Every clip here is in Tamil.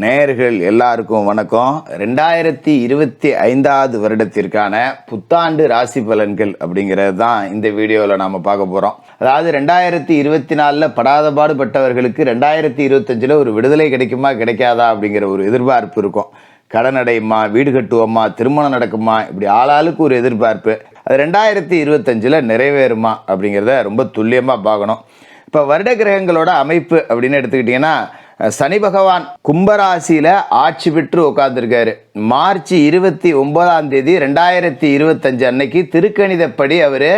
நேயர்கள் எல்லாருக்கும் வணக்கம். ரெண்டாயிரத்தி இருபத்தி ஐந்தாவது வருடத்திற்கான புத்தாண்டு ராசி பலன்கள் அப்படிங்கிறது தான் இந்த வீடியோவில் நாம் பார்க்க போகிறோம் அதாவது ரெண்டாயிரத்தி இருபத்தி நாலில் படாத பாடுபட்டவர்களுக்கு ரெண்டாயிரத்தி இருபத்தஞ்சில் ஒரு விடுதலை கிடைக்குமா கிடைக்காதா அப்படிங்கிற ஒரு எதிர்பார்ப்பு இருக்கும். கடன் அடையுமா வீடு கட்டுவோமா திருமணம் நடக்குமா இப்படி ஆளாளுக்கு ஒரு எதிர்பார்ப்பு. அது ரெண்டாயிரத்தி இருபத்தஞ்சில் நிறைவேறுமா அப்படிங்கிறத ரொம்ப துல்லியமாக பார்க்கணும். இப்போ வருட கிரகங்களோட அமைப்பு அப்படின்னு எடுத்துக்கிட்டிங்கன்னா சனி பகவான் கும்பராசியில் ஆட்சி பெற்று உட்காந்துருக்காரு மார்ச் இருபத்தி ஒன்பதாம் தேதி ரெண்டாயிரத்தி இருபத்தஞ்சு அன்னைக்கு திருக்கணிதப்படி அவர்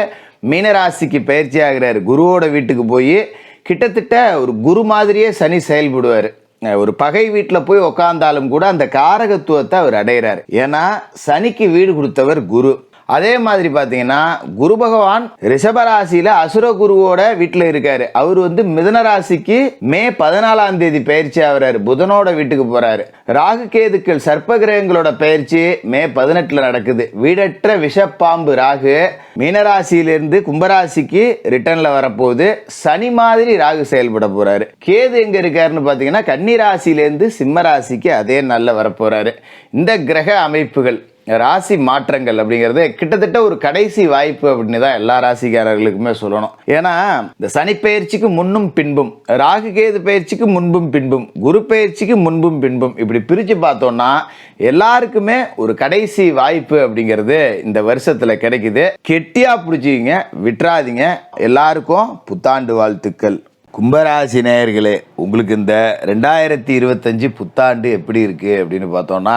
மீனராசிக்கு பயிற்சி ஆகிறாரு குருவோட வீட்டுக்கு போய் கிட்டத்தட்ட ஒரு குரு மாதிரியே சனி செயல்படுவார். ஒரு பகை வீட்டில் போய் உக்காந்தாலும் கூட அந்த காரகத்துவத்தை அவர் அடைகிறார் ஏன்னா சனிக்கு வீடு கொடுத்தவர் குரு. அதே மாதிரி பார்த்தீங்கன்னா குரு பகவான் ரிஷபராசியில அசுர குருவோட வீட்டில் இருக்காரு. அவர் வந்து மிதன ராசிக்கு மே பதினாலாம் தேதி பயிற்சி ஆகிறாரு. புதனோட வீட்டுக்கு போறாரு. ராகு கேதுக்கள் சர்ப்ப கிரகங்களோட பயிற்சி மே பதினெட்டுல நடக்குது. வீடற்ற விஷப்பாம்பு ராகு மீனராசியிலிருந்து கும்பராசிக்கு ரிட்டர்ன்ல வரப்போகுது. சனி மாதிரி ராகு செயல்பட போறாரு. கேது எங்க இருக்காருன்னு பார்த்தீங்கன்னா கன்னிராசியிலேருந்து சிம்ம ராசிக்கு அதே நல்ல வரப்போறாரு. இந்த கிரக அமைப்புகள் ராசி மாற்றங்கள் அப்படிங்கிறது கிட்டத்தட்ட ஒரு கடைசி வாய்ப்பு அப்படின்னு தான் எல்லா ராசிக்காரர்களுக்குமே சொல்லணும். ஏன்னா இந்த சனி பயிற்சிக்கு முன்னும் பின்பும் ராகு கேது பயிற்சிக்கு முன்பும் பின்பும் குரு பயிற்சிக்கு முன்பும் பின்பும் இப்படி பிரித்து பார்த்தோம்னா எல்லாருக்குமே ஒரு கடைசி வாய்ப்பு அப்படிங்கிறது இந்த வருஷத்தில் கிடைக்குது. கெட்டியாக பிடிச்சிக்கிங்க விட்டுறாதீங்க. எல்லாருக்கும் புத்தாண்டு வாழ்த்துக்கள். கும்பராசி நேயர்களே உங்களுக்கு இந்த ரெண்டாயிரத்தி இருபத்தஞ்சு புத்தாண்டு எப்படி இருக்குது அப்படின்னு பார்த்தோன்னா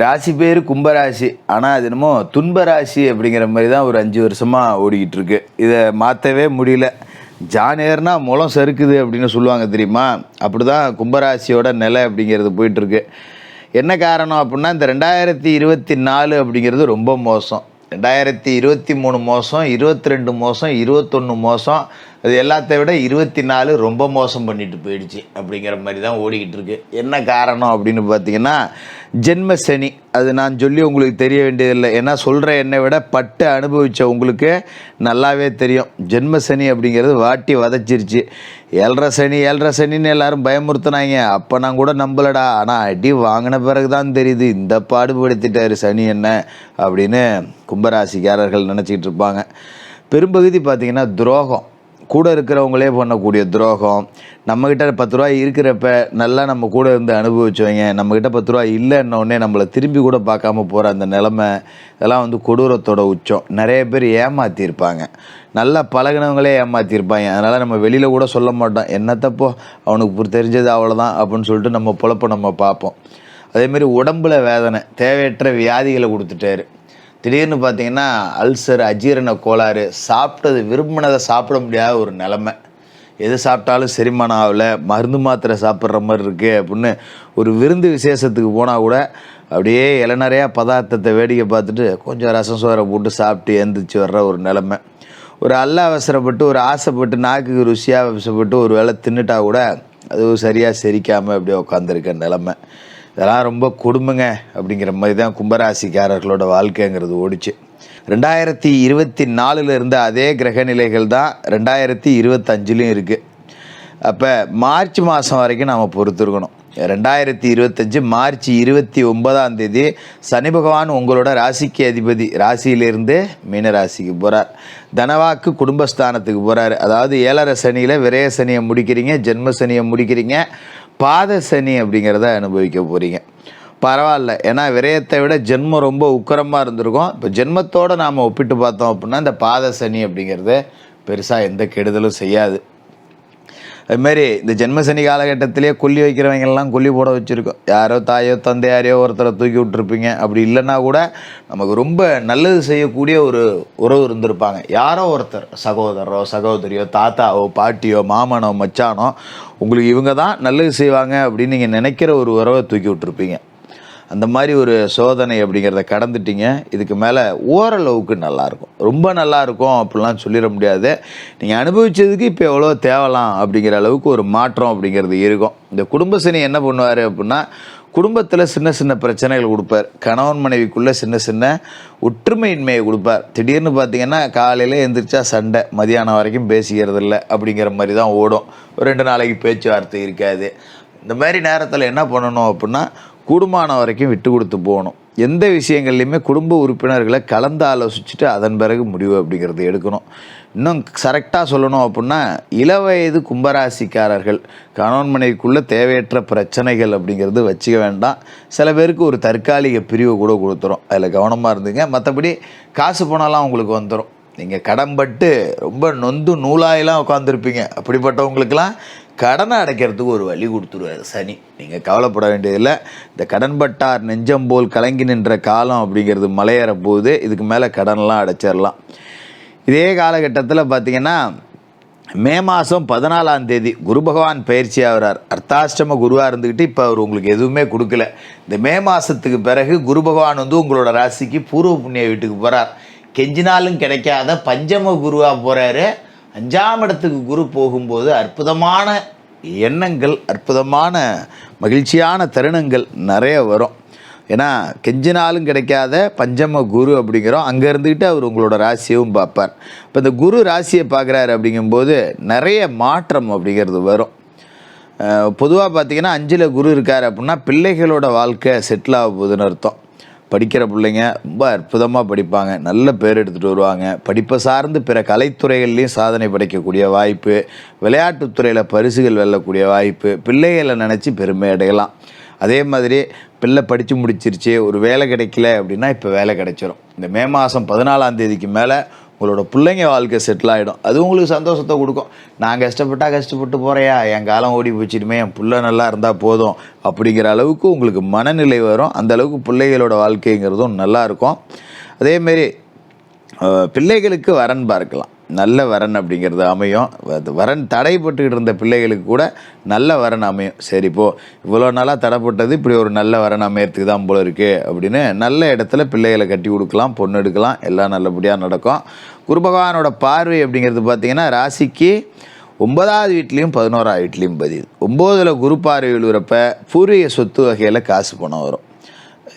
ராசி பேர் கும்பராசி. ஆனால் அது என்னமோ துன்பராசி அப்படிங்கிற மாதிரி தான் ஒரு அஞ்சு வருஷமாக ஓடிக்கிட்டு இருக்கு. இதை மாற்றவே முடியல. ஜானேர்னா முளம் சறுக்குது அப்படின்னு சொல்லுவாங்க தெரியுமா? அப்படி தான் கும்பராசியோட நிலை அப்படிங்கிறது போயிட்டுருக்கு என்ன காரணம் அப்படின்னா இந்த ரெண்டாயிரத்தி இருபத்தி நாலு அப்படிங்கிறது ரொம்ப மோசம். ரெண்டாயிரத்தி இருபத்தி மூணு மோசம் இருபத்தி ரெண்டு மோசம் இருபத்தொன்று மோசம். அது எல்லாத்த விட இருபத்தி நாலு ரொம்ப மோசம் பண்ணிட்டு போயிடுச்சு அப்படிங்கிற மாதிரி தான் ஓடிக்கிட்டு இருக்கு. என்ன காரணம் அப்படின்னு பார்த்தீங்கன்னா ஜென்ம சனி அது நான் சொல்லி உங்களுக்கு தெரிய வேண்டியதில்லை. ஏன்னா சொல்கிற என்னை விட பட்டு அனுபவித்த உங்களுக்கு நல்லாவே தெரியும். ஜென்ம சனி அப்படிங்கிறது வாட்டி வதச்சிருச்சு. ஏழரை சனி ஏழரை சனின்னு எல்லாரும் பயமுறுத்தினாங்க. அப்போ நான் கூட நம்பலடா. ஆனால் அடி வாங்கின பிறகு தான் தெரியுது இந்த பாடுபடுத்திட்டார் சனி என்ன அப்படின்னு கும்பராசிக்காரர்கள் நினச்சிக்கிட்டு இருப்பாங்க. பெரும்பகுதி பார்த்திங்கன்னா துரோகம். கூட இருக்கிறவங்களே பண்ணக்கூடிய துரோகம். நம்மக்கிட்ட பத்து ரூபா இருக்கிறப்ப நல்லா நம்ம கூட இருந்து அனுபவிச்சவங்க நம்மக்கிட்ட பத்து ரூபா இல்லைன்னொடனே நம்மளை திரும்பி கூட பார்க்காம போகிற அந்த நிலமை இதெல்லாம் வந்து கொடூரத்தோட உச்சம். நிறைய பேர் ஏமாற்றிருப்பாங்க நல்லா பழகினவங்களே ஏமாற்றிருப்பாங்க அதனால் நம்ம வெளியில் கூட சொல்ல மாட்டோம். என்னத்தப்போ அவனுக்கு தெரிஞ்சது அவ்வளோதான் அப்படின்னு சொல்லிட்டு நம்ம பொழப்ப நம்ம பார்ப்போம். அதேமாரி உடம்புல வேதனை தேவையற்ற வியாதிகளை கொடுத்துட்டாரு. திடீர்னு பார்த்தீங்கன்னா அல்சர் அஜீரண கோளாறு சாப்பிட்டது விரும்பினதை சாப்பிட முடியாத ஒரு நிலமை. எது சாப்பிட்டாலும் செரிமானம் ஆகலை மருந்து மாத்திரை சாப்பிட்ற மாதிரி இருக்குது அப்படின்னு ஒரு விருந்து விசேஷத்துக்கு போனால் கூட அப்படியே இளநறையா பதார்த்தத்தை வேடிக்கை பார்த்துட்டு கொஞ்சம் ரசம் சோறை போட்டு சாப்பிட்டு எந்திரிச்சு வர்ற ஒரு நிலமை. ஒரு அல்ல அவசரப்பட்டு ஒரு ஆசைப்பட்டு நாக்குக்கு ருசியாக அவசரப்பட்டு ஒரு வேளை தின்னுட்டா கூட அது சரியாக செரிக்காமல் அப்படியே உட்காந்துருக்க நிலமை. இதெல்லாம் ரொம்ப கொடுமைங்க அப்படிங்கிற மாதிரி தான் கும்பராசிக்காரர்களோட வாழ்க்கைங்கிறது ஓடிச்சு. ரெண்டாயிரத்தி இருபத்தி நாலில் இருந்த அதே கிரக நிலைகள் தான் ரெண்டாயிரத்தி இருபத்தஞ்சிலையும் இருக்குது அப்போ மார்ச் மாதம் வரைக்கும் நாம் பொறுத்திருக்கணும். ரெண்டாயிரத்தி இருபத்தஞ்சு மார்ச் இருபத்தி ஒன்பதாம் தேதி சனி பகவான் உங்களோட ராசிக்கு அதிபதி ராசியிலிருந்து மீன ராசிக்கு போகிறார் தனவாக்கு குடும்பஸ்தானத்துக்கு போகிறார் அதாவது ஏழரை சனியில் விரய சனியை முடிக்கிறீங்க ஜென்ம சனியை முடிக்கிறீங்க. பாத சனி அப்படிங்கிறத அனுபவிக்க போகிறீங்க பரவாயில்ல. ஏன்னா விரயத்தை விட ஜென்மம் ரொம்ப உக்கரமாக இருந்திருக்கும். இப்போ ஜென்மத்தோடு நாம் ஒப்பிட்டு பார்த்தோம் அப்படின்னா இந்த பாத சனி அப்படிங்கிறது பெருசாக எந்த கெடுதலும் செய்யாது. அதுமாரி இந்த ஜென்மசனி காலகட்டத்திலே கொல்லி வைக்கிறவங்கெல்லாம் கொல்லி போட வச்சுருக்கோம். யாரோ தாயோ தந்தையாரையோ ஒருத்தரை தூக்கி விட்டுருப்பீங்க. அப்படி இல்லைன்னா கூட நமக்கு ரொம்ப நல்லது செய்யக்கூடிய ஒரு உறவு இருந்திருப்பாங்க. யாரோ ஒருத்தர் சகோதரரோ சகோதரியோ தாத்தாவோ பாட்டியோ மாமனோ மச்சானோ உங்களுக்கு இவங்க தான் நல்லது செய்வாங்க அப்படின்னு நீங்கள் நினைக்கிற ஒரு உறவை தூக்கி விட்டுருப்பீங்க. அந்த மாதிரி ஒரு சோதனை அப்படிங்கிறத கடந்துட்டீங்க. இதுக்கு மேலே ஓரளவுக்கு நல்லாயிருக்கும். ரொம்ப நல்லாயிருக்கும் அப்படிலாம் சொல்லிட முடியாது. நீங்கள் அனுபவித்ததுக்கு இப்போ எவ்வளோ தேவலாம் அப்படிங்கிற அளவுக்கு ஒரு மாற்றம் அப்படிங்கிறது இருக்கும். இந்த குடும்ப என்ன பண்ணுவார் அப்படின்னா குடும்பத்தில் சின்ன சின்ன பிரச்சனைகள் கொடுப்பார். கணவன் மனைவிக்குள்ளே சின்ன சின்ன ஒற்றுமையின்மையை கொடுப்பார். திடீர்னு பார்த்தீங்கன்னா காலையில் எந்திரிச்சா சண்டை மதியானம் வரைக்கும் பேசிக்கிறது இல்லை அப்படிங்கிற மாதிரி தான் ஓடும். ஒரு ரெண்டு நாளைக்கு பேச்சுவார்த்தை இருக்காது. இந்த மாதிரி நேரத்தில் என்ன பண்ணணும் அப்படின்னா கூடுமான வரைக்கும் விட்டு கொடுத்து போகணும். எந்த விஷயங்கள்லையுமே குடும்ப உறுப்பினர்களை கலந்து ஆலோசிச்சுட்டு அதன் பிறகு முடிவு அப்படிங்கிறது எடுக்கணும். இன்னும் கரெக்டாக சொல்லணும் அப்படின்னா இளவயது கும்பராசிக்காரர்கள் கணவன் மனைவிக்குள்ளே தேவையற்ற பிரச்சனைகள் அப்படிங்கிறது வச்சுக்க வேண்டாம். சில பேருக்கு ஒரு தற்காலிக பிரிவு கூட கொடுத்துரும். அதில் கவனமாக இருந்துங்க. மற்றபடி காசு போனாலாம் உங்களுக்கு வந்துடும் நீங்கள் கடன்பட்டு ரொம்ப நொந்து நூலாயெல்லாம் உட்காந்துருப்பீங்க அப்படிப்பட்டவங்களுக்கெல்லாம் கடனை அடைக்கிறதுக்கு ஒரு வழி கொடுத்துருவாரு சனி. நீங்கள் கவலைப்பட வேண்டியதில்லை. இந்த கடன்பட்டார் நெஞ்சம் போல் கலங்கி நின்ற காலம் அப்படிங்கிறது மலையேற போகுது இதுக்கு மேலே கடன்லாம் அடைச்சிடலாம் இதே காலகட்டத்தில் பார்த்தீங்கன்னா மே மாதம் பதினாலாம் தேதி குரு பகவான் பயிற்சி ஆகிறார். அர்த்தாஷ்டம குருவாக இருந்துக்கிட்டு இப்போ அவர் உங்களுக்கு எதுவுமே கொடுக்கல. இந்த மே மாதத்துக்கு பிறகு குரு பகவான் வந்து உங்களோட ராசிக்கு பூர்வ புண்ணிய வீட்டுக்கு போகிறார் கெஞ்சினாலும் கிடைக்காத பஞ்சம குருவாக போகிறாரு அஞ்சாம் இடத்துக்கு குரு போகும்போது அற்புதமான எண்ணங்கள் அற்புதமான மகிழ்ச்சியான தருணங்கள் நிறைய வரும். ஏன்னா கெஞ்சினாலும் கிடைக்காத பஞ்சம குரு அப்படிங்கிறோம். அங்கே இருந்துக்கிட்டு அவர் உங்களோட ராசியவும் பார்ப்பார். இப்போ இந்த குரு ராசியை பார்க்குறாரு அப்படிங்கும்போது நிறைய மாற்றம் அப்படிங்கிறது வரும். பொதுவாக பார்த்தீங்கன்னா அஞ்சில் குரு இருக்கார் அப்படின்னா பிள்ளைகளோட வாழ்க்கை செட்டில் ஆக போகுதுன்னு அர்த்தம். படிக்கிற பிள்ளைங்க ரொம்ப அற்புதமாக படிப்பாங்க. நல்ல பேர் எடுத்துகிட்டு வருவாங்க. படிப்பை சார்ந்து பிற கலைத்துறைகள்லையும் சாதனை படைக்கக்கூடிய வாய்ப்பு விளையாட்டுத்துறையில் பரிசுகள் வெல்லக்கூடிய வாய்ப்பு பிள்ளைகளை நினச்சி பெருமை அடையலாம். அதே மாதிரி பிள்ளை படித்து முடிச்சிருச்சு ஒரு வேலை கிடைக்கல அப்படின்னா இப்போ வேலை கிடைச்சிரும். இந்த மே மாதம் பதினாலாம் தேதிக்கு மேலே உங்களோட பிள்ளைங்க வாழ்க்கை செட்டில் ஆகிடும் அது உங்களுக்கு சந்தோஷத்தை கொடுக்கும். நான் கஷ்டப்பட்டா கஷ்டப்பட்டு போகிறையா என் காலம் ஓடி போச்சுடுமே என் பிள்ளை நல்லா இருந்தால் போதும் அப்படிங்கிற அளவுக்கு உங்களுக்கு மனநிலை வரும். அந்த அளவுக்கு பிள்ளைகளோட வாழ்க்கைங்கிறதும் நல்லா இருக்கும். அதேமாரி பிள்ளைகளுக்கு வரன் பார்க்கலாம். நல்ல வரன் அப்படிங்கிறது அமையும். அது வரன் தடைப்பட்டுக்கிட்டு இருந்த பிள்ளைகளுக்கு கூட நல்ல வரன் அமையும். சரி இப்போ இவ்வளோ நாளாக தடைப்பட்டது இப்படி ஒரு நல்ல வரன் அமையறதுக்கு தான் போல இருக்குது அப்படின்னு நல்ல இடத்துல பிள்ளைகளை கட்டி கொடுக்கலாம் பொண்ணு எடுக்கலாம் எல்லாம் நல்லபடியாக நடக்கும். குரு பகவானோட பார்வை அப்படிங்கிறது பார்த்தீங்கன்னா ராசிக்கு ஒன்பதாவது வீட்லேயும் பதினோராவது வீட்லேயும் பதிவு ஒம்போதில் குரு பார்வை விழுகிறப்ப பூர்வீக சொத்து வகையில் காசு பணம் வரும்.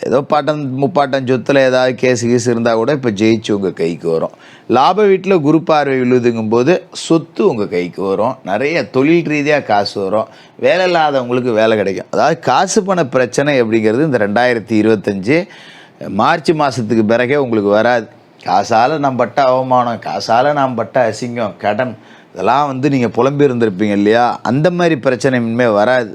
ஏதோ பாட்டன் முப்பாட்டன் சொத்தில் ஏதாவது கேஸ் கீஸ் இருந்தால் கூட இப்போ ஜெயிச்சு உங்கள் கைக்கு வரும். லாப வீட்டில் குரு பார்வை விழுதுங்கும் போது சொத்து உங்கள் கைக்கு வரும். நிறைய தொழில் ரீதியாக காசு வரும். வேலை இல்லாதவங்களுக்கு வேலை கிடைக்கும். அதாவது காசு பண பிரச்சனை அப்படிங்கிறது இந்த ரெண்டாயிரத்தி இருபத்தஞ்சி மார்ச் மாதத்துக்கு பிறகே உங்களுக்கு வராது. காசால் நம்ம பட்ட அவமானம் காசால் நாம் பட்ட அசிங்கம் கடன் இதெல்லாம் வந்து நீங்கள் புலம்பி இருந்திருப்பீங்க இல்லையா? அந்த மாதிரி பிரச்சனை இனிமே வராது.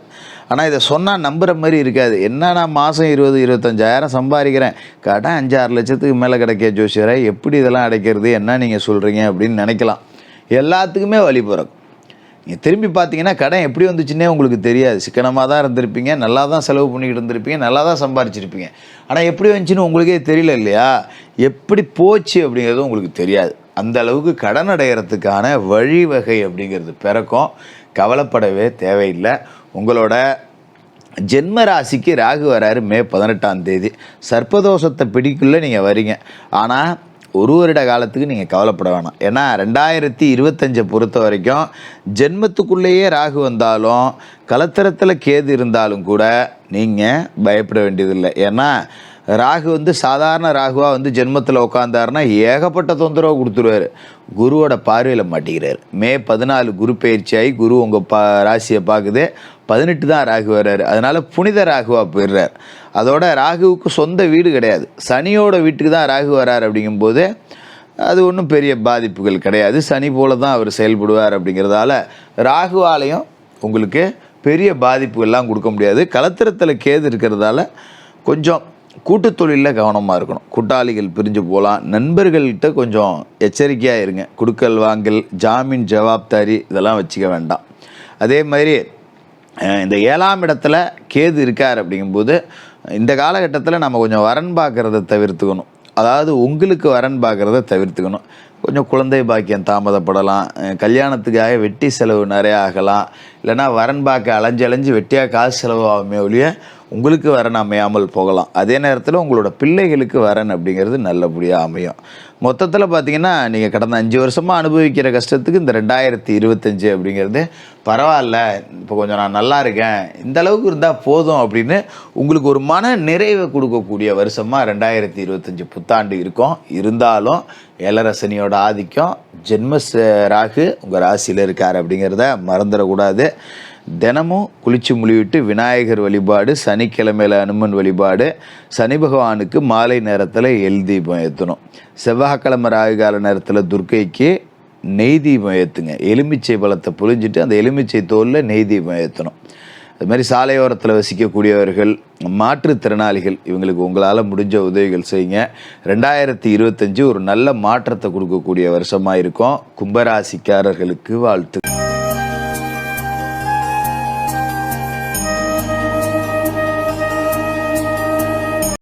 ஆனால் இதை சொன்னால் நம்புகிற மாதிரி இருக்காது. என்ன நான் மாதம் இருபது இருபத்தஞ்சாயிரம் சம்பாதிக்கிறேன். கடன் அஞ்சாறு லட்சத்துக்கு மேலே கிடைக்க ஜோசியரை எப்படி இதெல்லாம் அடைக்கிறது என்ன நீங்கள் சொல்கிறீங்க அப்படின்னு நினைக்கலாம். எல்லாத்துக்குமே வழி பிறக்கும். நீங்கள் திரும்பி பார்த்தீங்கன்னா கடன் எப்படி வந்துச்சுன்னே உங்களுக்கு தெரியாது. சிக்கனமாக தான் இருந்திருப்பீங்க நல்லா தான் செலவு பண்ணிக்கிட்டு இருந்திருப்பீங்க நல்லா தான் சம்பாரிச்சிருப்பீங்க. ஆனால் எப்படி வந்துச்சுன்னு உங்களுக்கே தெரியல இல்லையா? எப்படி போச்சு அப்படிங்கிறது உங்களுக்கு தெரியாது. அந்த அளவுக்கு கடன் அடைகிறதுக்கான வழிவகை அப்படிங்கிறது பிறக்கும். கவலைப்படவே தேவையில்லை. உங்களோட ஜென்ம ராசிக்கு ராகு வராரு மே பதினெட்டாம் தேதி. சர்ப்பதோஷத்தை பிடிக்குள்ளே நீங்கள் வரீங்க. ஆனால் ஒரு வருட காலத்துக்கு நீங்கள் கவலைப்பட வேணாம். ஏன்னா ரெண்டாயிரத்தி இருபத்தஞ்சை பொறுத்த வரைக்கும் ஜென்மத்துக்குள்ளேயே ராகு வந்தாலும் கலத்திரத்தில் கேது இருந்தாலும் கூட நீங்கள் பயப்பட வேண்டியதில்லை. ஏன்னா ராகு வந்து சாதாரண ராகுவாக வந்து ஜென்மத்தில் உட்காந்தாருன்னா ஏகப்பட்ட தொந்தரவு கொடுத்துருவாரு. குருவோட பார்வையில் மாட்டிக்கிறார். மே பதினாலு குரு பயிற்சியாகி குரு உங்கள் பா ராசியை பார்க்குது. பதினெட்டு தான் ராகு வர்றாரு. அதனால் புனித ராகுவா போயிடுறார். அதோட ராகுவுக்கு சொந்த வீடு கிடையாது. சனியோட வீட்டுக்கு தான் ராகு வர்றார் அப்படிங்கும்போது அது ஒன்றும் பெரிய பாதிப்புகள் கிடையாது. சனி போல தான் அவர் செயல்படுவார் அப்படிங்கிறதால ராகுவாலையும் உங்களுக்கு பெரிய பாதிப்புகள்லாம் கொடுக்க முடியாது. கலத்திரத்தில் கேது இருக்கிறதால கொஞ்சம் கூட்டுத் தொழிலில் கவனமாக இருக்கணும். கூட்டாளிகள் பிரிஞ்சு போகலாம். நண்பர்கள்கிட்ட கொஞ்சம் எச்சரிக்கையாக இருங்க. குடுக்கல் வாங்கல் ஜாமீன் ஜவாப்தாரி இதெல்லாம் வச்சுக்க வேண்டாம். அதே மாதிரி இந்த ஏழாம் இடத்துல கேது இருக்கார் அப்படிங்கும்போது இந்த காலகட்டத்தில் நம்ம கொஞ்சம் வரன் பார்க்குறத தவிர்த்துக்கணும். அதாவது உங்களுக்கு வரன் பார்க்குறத தவிர்த்துக்கணும். கொஞ்சம் குழந்தை பாக்கியம் தாமதப்படலாம். கல்யாணத்துக்காக வெட்டி செலவு நிறையா ஆகலாம். இல்லைன்னா வரன் பார்க்க அலைஞ்சு அலைஞ்சு வெட்டியாக காசு செலவு ஆகுமே ஒழிய உங்களுக்கு வரன் அமையாமல் போகலாம். அதே நேரத்தில் உங்களோட பிள்ளைகளுக்கு வரன் அப்படிங்கிறது நல்லபடியாக அமையும். மொத்தத்தில் பார்த்தீங்கன்னா நீங்கள் கடந்த அஞ்சு வருஷமாக அனுபவிக்கிற கஷ்டத்துக்கு இந்த ரெண்டாயிரத்தி இருபத்தஞ்சு அப்படிங்கிறது பரவாயில்ல இப்போ கொஞ்சம் நான் நல்லா இருக்கேன். இந்த அளவுக்கு இருந்தால் போதும் அப்படின்னு உங்களுக்கு ஒரு மன நிறைவை கொடுக்கக்கூடிய வருஷமாக ரெண்டாயிரத்தி இருபத்தஞ்சு புத்தாண்டு இருக்கும். இருந்தாலும் ஏழரசனியோட ஆதிக்கம் ஜென்ம ராகு உங்கள் ராசியில் இருக்கார் அப்படிங்கிறத மறந்துடக்கூடாது. தினமும் குளிச்சு முழுவிட்டு விநாயகர் வழிபாடு சனிக்கிழமையில் அனுமன் வழிபாடு சனி பகவானுக்கு மாலை நேரத்தில் எல் தீபம் ஏற்றணும் செவ்வாய்க்கிழமை ராகுகால நேரத்தில் துர்க்கைக்கு நெய் தீபம் ஏற்றுங்க எலுமிச்சை பழத்தை புழிஞ்சிட்டு அந்த எலுமிச்சை தோலில் நெய் தீபம் ஏற்றணும் அது மாதிரி சாலையோரத்தில் வசிக்கக்கூடியவர்கள் மாற்றுத்திறனாளிகள் இவங்களுக்கு உங்களால் முடிஞ்ச உதவிகள் செய்யுங்க. ரெண்டாயிரத்தி இருபத்தஞ்சு ஒரு நல்ல மாற்றத்தை கொடுக்கக்கூடிய வருஷமாக இருக்கும். கும்பராசிக்காரர்களுக்கு வாழ்த்து